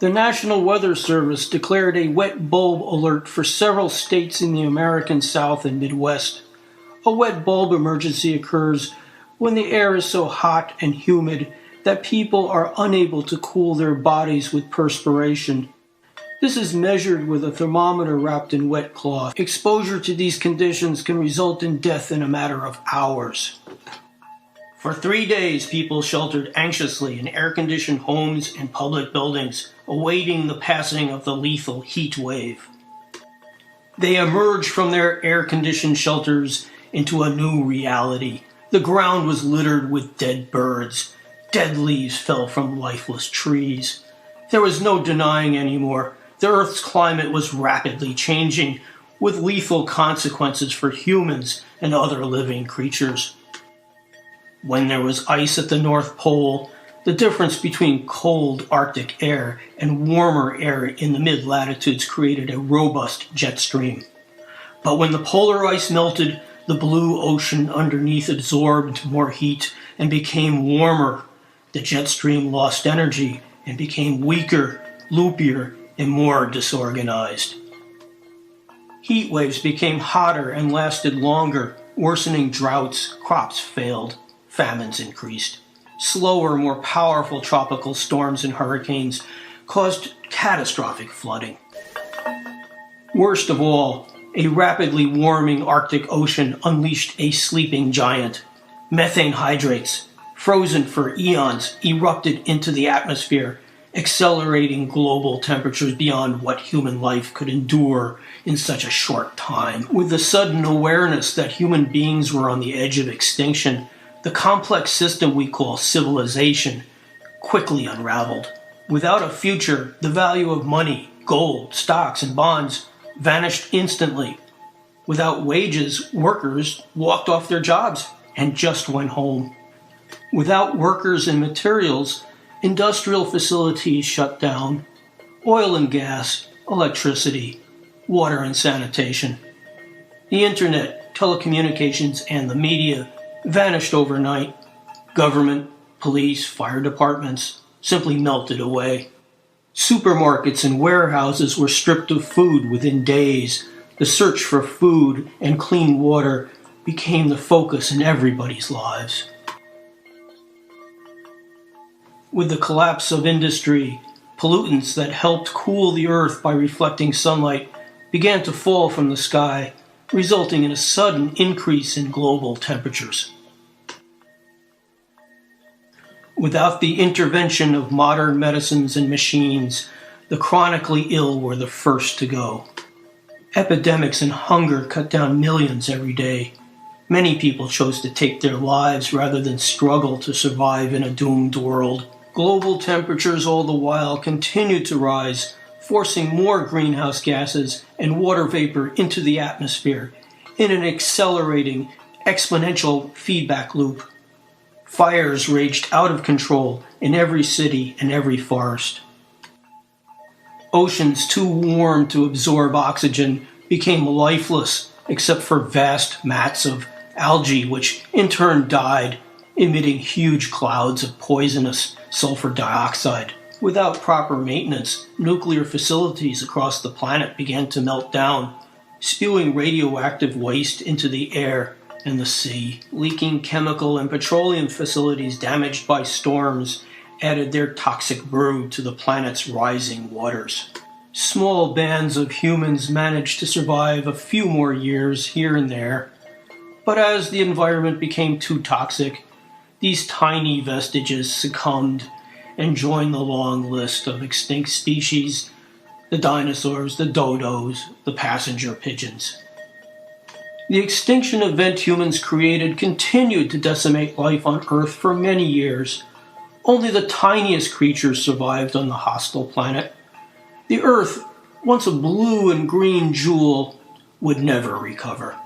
The National Weather Service declared a wet bulb alert for several states in the American South and Midwest. A wet bulb emergency occurs when the air is so hot and humid that people are unable to cool their bodies with perspiration. This is measured with a thermometer wrapped in wet cloth. Exposure to these conditions can result in death in a matter of hours. For three days, people sheltered anxiously in air conditioned homes and public buildings, awaiting the passing of the lethal heat wave. They emerged from their air conditioned shelters into a new reality. The ground was littered with dead birds. Dead leaves fell from lifeless trees. There was no denying anymore. The Earth's climate was rapidly changing, with lethal consequences for humans and other living creatures. When there was ice at the North Pole, the difference between cold Arctic air and warmer air in the mid latitudes created a robust jet stream. But when the polar ice melted, the blue ocean underneath absorbed more heat and became warmer. The jet stream lost energy and became weaker, loopier, and more disorganized. Heat waves became hotter and lasted longer, worsening droughts, crops failed famines increased. Slower, more powerful tropical storms and hurricanes caused catastrophic flooding. Worst of all, a rapidly warming Arctic Ocean unleashed a sleeping giant. Methane hydrates, frozen for eons, erupted into the atmosphere, accelerating global temperatures beyond what human life could endure in such a short time. With the sudden awareness that human beings were on the edge of extinction, the complex system we call civilization quickly unraveled. Without a future, the value of money, gold, stocks, and bonds vanished instantly. Without wages, workers walked off their jobs and just went home. Without workers and materials, industrial facilities shut down. Oil and gas, electricity, water and sanitation. The internet, telecommunications, and the media vanished overnight. Government, police, fire departments simply melted away. Supermarkets and warehouses were stripped of food within days. The search for food and clean water became the focus in everybody's lives. With the collapse of industry, pollutants that helped cool the earth by reflecting sunlight began to fall from the sky, resulting in a sudden increase in global temperatures. Without the intervention of modern medicines and machines, the chronically ill were the first to go. Epidemics and hunger cut down millions every day. Many people chose to take their lives rather than struggle to survive in a doomed world. Global temperatures all the while continued to rise, forcing more greenhouse gases and water vapor into the atmosphere in an accelerating, exponential feedback loop. Fires raged out of control in every city and every forest. Oceans too warm to absorb oxygen became lifeless except for vast mats of algae, which in turn died, emitting huge clouds of poisonous sulfur dioxide. Without proper maintenance, nuclear facilities across the planet began to melt down, spewing radioactive waste into the air and the sea. Leaking chemical and petroleum facilities damaged by storms added their toxic brew to the planet's rising waters. Small bands of humans managed to survive a few more years here and there, but as the environment became too toxic, these tiny vestiges succumbed and joined the long list of extinct species the dinosaurs, the dodos, the passenger pigeons. The extinction event humans created continued to decimate life on Earth for many years. Only the tiniest creatures survived on the hostile planet. The Earth, once a blue and green jewel, would never recover.